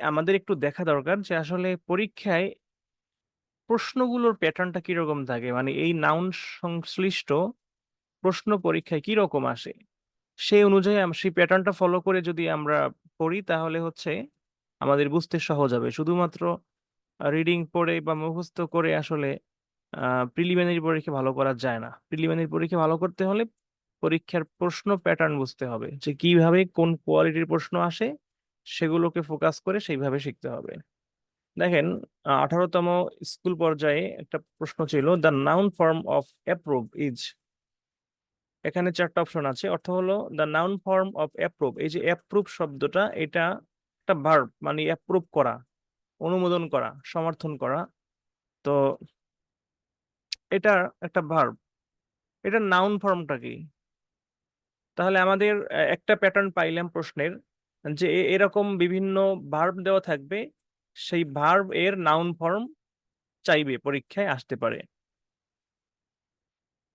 আমাদের একটু দেখা দরকার যে, আসলে পরীক্ষায় প্রশ্নগুলোর প্যাটার্নটা কীরকম থাকে? মানে এই নাউন সংশ্লিষ্ট প্রশ্ন পরীক্ষায় কীরকম আসে? সেই অনুযায়ী আম, সেই প্যাটার্নটা ফলো করে যদি আমরা পড়ি, তাহলে হচ্ছে আমাদের বুঝতে সহজ হবে। শুধুমাত্র রিডিং পড়ে বা মুখস্থ করে আসলে প্রিলিমিনারি পরীক্ষা ভালো করা যায় না। প্রিলিমিনারি পরীক্ষা ভালো করতে হলে পরীক্ষার প্রশ্ন প্যাটার্ন বুঝতে হবে। যে, কীভাবে কোন কোয়ালিটির প্রশ্ন আসে সেগুলোকে ফোকাস করে সেইভাবে শিখতে হবে। দেখেন আঠারোতম স্কুল পর্যায়ে একটা প্রশ্ন ছিল, "the noun form of approve is" এখানে ৪ টা অপশন আছে। অর্থ হলো the noun form of approve. এই যে অ্যাপ্রুভ শব্দটা এটা একটা ভার্ব মানে অ্যাপ্রুভ করা, অনুমোদন করা, সমর্থন করা। তো এটা একটা ভার্ব। এটা নাউন ফর্মটা কি? তাহলে আমাদের একটা প্যাটার্ন পাইলাম প্রশ্নের যে এরকম বিভিন্ন ভার্ব দেওয়া থাকবে। সেই ভার্ব এর নাউন ফর্ম চাইবে পরীক্ষায় আসতে পারে।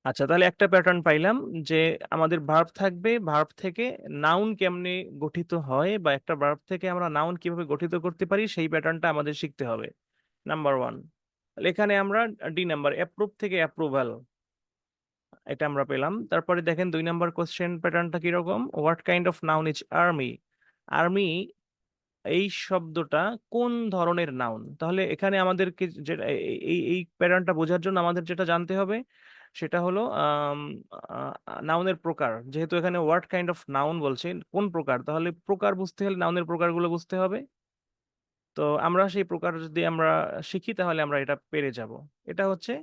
আচ্ছা তাহলে একটা প্যাটার্ন পাইলাম যে আমাদের ভার্ব থাকবে, ভার্ব থেকে নাউন কেমনে গঠিত হয় বা একটা ভার্ব থেকে আমরা নাউন কীভাবে গঠিত করতে পারি সেই প্যাটার্নটা আমাদের শিখতে হবে। নাম্বার ওয়ান এখানে আমরা ডি নাম্বার অ্যাপ্রুভ থেকে অ্যাপ্রুভাল। এটা আমরা পেলাম। তারপরে দেখেন দুই নাম্বার কোয়েশ্চেন প্যাটার্নটা কীরকম? What kind of noun is army? Army এই শব্দটা কোন ধরনের নাউন? তাহলে এখানে আমাদেরকে যেটা এই এই প্যাটার্নটা বোঝার জন্য আমাদের যেটা জানতে হবে সেটা হলো নাউনের প্রকার। যেহেতু এখানে হোয়াট কাইন্ড অফ নাউন বলছে, কোন প্রকার? তাহলে প্রকার বুঝতে হলে নাউনের প্রকারগুলো বুঝতে হবে। তো আমরা সেই প্রকার যদি আমরা শিখি তাহলে আমরা এটা পেরে যাব। এটা হচ্ছে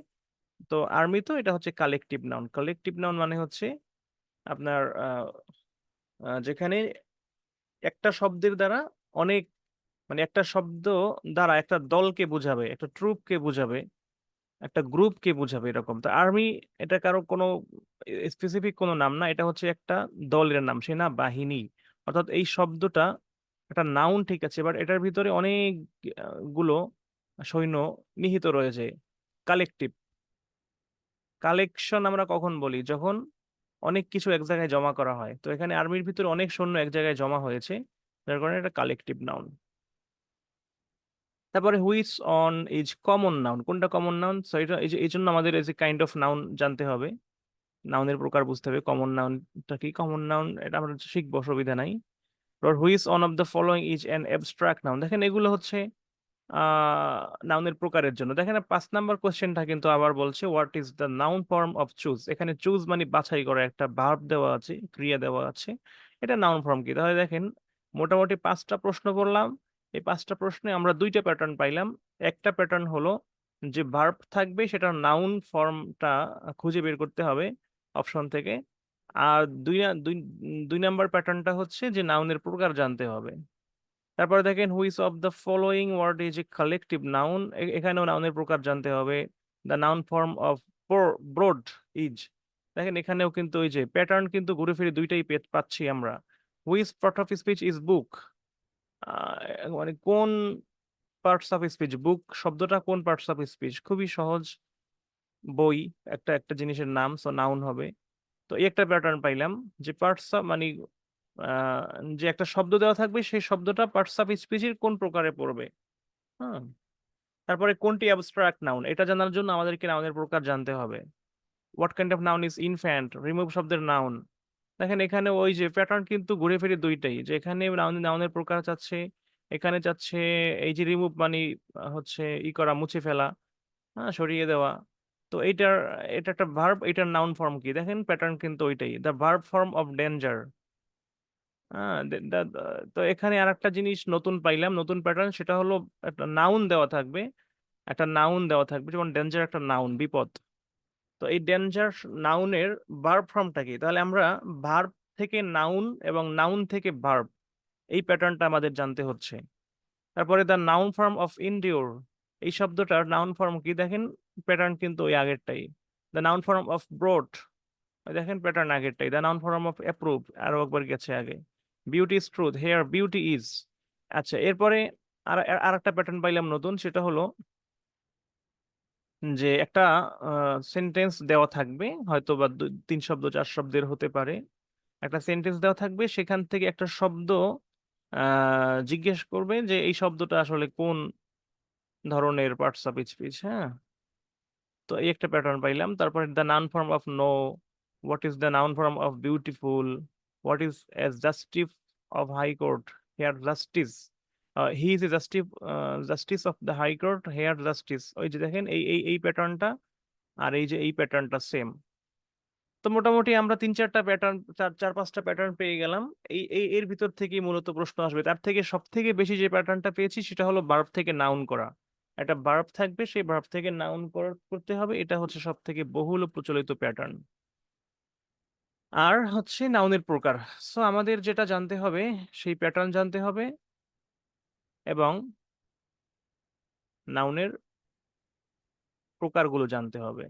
তো আর্মি তো এটা হচ্ছে কালেকটিভ নাউন। কালেকটিভ নাউন মানে হচ্ছে আপনার যেখানে একটা শব্দের দ্বারা অনেক মানে একটা শব্দ দ্বারা একটা দলকে বুঝাবে, একটা ট্রুপকে বুঝাবে, একটা গ্রুপকে বুঝাবে এরকম। তো আর্মি এটা কারও কোনো স্পেসিফিক কোনো নাম না। এটা হচ্ছে একটা দলের নাম, সেনাবাহিনী। অর্থাৎ এই শব্দটা একটা নাউন ঠিক আছে, বাট এটার ভিতরে অনেকগুলো সৈন্য নিহিত রয়েছে। কালেকটিভ। কালেকশন আমরা কখন বলি? যখন অনেক কিছু এক জায়গায় জমা করা হয়। তো এখানে আর্মির ভিতরে অনেক সৈন্য এক জায়গায় জমা হয়েছে। যার কারণে এটা কালেকটিভ নাউন। তারপরে which one is common noun. কোনটা কমন নাউন? সো এই জন্য আমাদের এই যে কাইন্ড অফ নাউন জানতে হবে। নাউনের প্রকার বুঝতে হবে। কমন নাউনটা কি? কমন নাউন এটা আমরা শিখব, অসুবিধা নাই। Which one of the following is an abstract noun. দেখেন এগুলো হচ্ছে আ নাউনের প্রকারের জন্য। দেখেন পাঁচ নাম্বার কোয়েশ্চেনটা কিন্তু আবার বলছে what is the noun form of choose? এখানে চুজ মানে বাছাই করা একটা ভার্ব দেওয়া আছে, ক্রিয়া দেওয়া আছে। এটা নাউন ফর্ম কি? তাহলে দেখেন মোটামুটি পাঁচটা প্রশ্ন করলাম। এই পাঁচটা প্রশ্নে আমরা দুইটা প্যাটার্ন পাইলাম। একটা প্যাটার্ন হলো যে ভার্ব থাকবে সেটা নাউন ফর্মটা খুঁজে বের করতে হবে অপশন থেকে। আর ২ না ২ ২ নাম্বার প্যাটার্নটা হচ্ছে যে নাউনের প্রকার জানতে হবে। তারপরে দেখেন which of the following word is a collective noun? এখানেও নাউনের প্রকার জানতে হবে। The noun form of broad is. দেখেন এখানেও কিন্তু ওই যে প্যাটার্ন কিন্তু ঘুরে ফিরে ২ টাই পে পাচ্ছি আমরা। Which part of speech is book? মানে কোন পার্টস অফ স্পিচ? বুক শব্দটা কোন পার্টস অফ স্পিচ? খুবই সহজ। বই একটা, একটা জিনিসের নাম সো নাউন হবে। তো এই একটা প্যাটার্ন পাইলাম যে পার্টস অফ মানি যে একটা শব্দ দেওয়া থাকবে সেই শব্দটা পার্টস অফ স্পিচের কোন প্রকারে পড়বে। হ্যাঁ তারপরে কোনটি অ্যাবস্ট্রাক্ট নাউন? এটা জানার জন্য আমাদেরকে নাউনের প্রকার জানতে হবে। What kind of noun is infant? Remove শব্দের নাউন। দেখেন এখানে ওই যে প্যাটার্ন কিন্তু ঘুরে ফিরে ২ টাই। যে এখানে নাউন নাউনের প্রকার চাচ্ছে, এখানে চাচ্ছে এই যে রিমুভ মানি হচ্ছে ই করা মুছে ফেলা, হ্যাঁ? সরিয়ে দেওয়া। তো এইটার এটা একটা ভার্ব, এটার নাউন ফর্ম কি? দেখেন প্যাটার্ন কিন্তু ওইটাই। The verb form of danger. তো এখানে আরেকটা জিনিস নতুন পাইলাম, নতুন প্যাটার্ন সেটা হলো একটা নাউন দেওয়া থাকবে। একটা নাউন দেওয়া থাকবে যেমন ডেঞ্জার একটা নাউন, বিপদ। তো এই ডেঞ্জার নাউনের ভার্ব ফর্মটা কি? তাহলে আমরা ভার্ব থেকে নাউন এবং নাউন থেকে ভার্ব এই প্যাটার্নটা আমাদের জানতে হচ্ছে। তারপরে the noun form of endure এই শব্দটার নাউন ফর্ম কি? দেখেন প্যাটার্ন কিন্তু ওই আগেরটাই। The noun form of broad দেখেন pattern আগেরটাই। The noun form of approve আরও একবার গেছে আগে। Beauty is truth, here beauty is. আচ্ছা এরপরে আর আরেকটা প্যাটার্ন পাইলাম নতুন সেটা হলো যে একটা সেন্টেন্স দেওয়া থাকবে হয়তোবা দু তিন শব্দ চার শব্দের হতে পারে। একটা সেন্টেন্স দেওয়া থাকবে সেখান থেকে একটা শব্দ জিজ্ঞেস করবে যে এই শব্দটা আসলে কোন ধরনের পার্টস অফ স্পিচ হ্যাঁ তো এই একটা প্যাটার্ন পাইলাম তারপরে the noun form of know what is the noun form of beautiful what is a justice of high court here justice he is a justice justice of the high court here justice ওই যে দেখেন, এই এই এই প্যাটার্নটা আর এই যে এই প্যাটার্নটা সেম তো মোটামুটি আমরা তিন চারটা প্যাটার্ন চার চার পাঁচটা প্যাটার্ন পেয়ে গেলাম। এই এই, এর ভিতর থেকেই মূলত প্রশ্ন আসবে। তার থেকে সব থেকে বেশি যে প্যাটার্নটা পেয়েছি সেটা হলো বার্ব থেকে নাউন করা। একটা বার্ব থাকবে, সেই বার্ব থেকে নাউন করতে হবে। এটা হচ্ছে সব থেকে বহুল প্রচলিত প্যাটার্ন আর হচ্ছে নাউনের প্রকার। সো আমাদের যেটা জানতে হবে, সেই প্যাটার্ন জানতে হবে এবং নাউনের প্রকারগুলো জানতে হবে।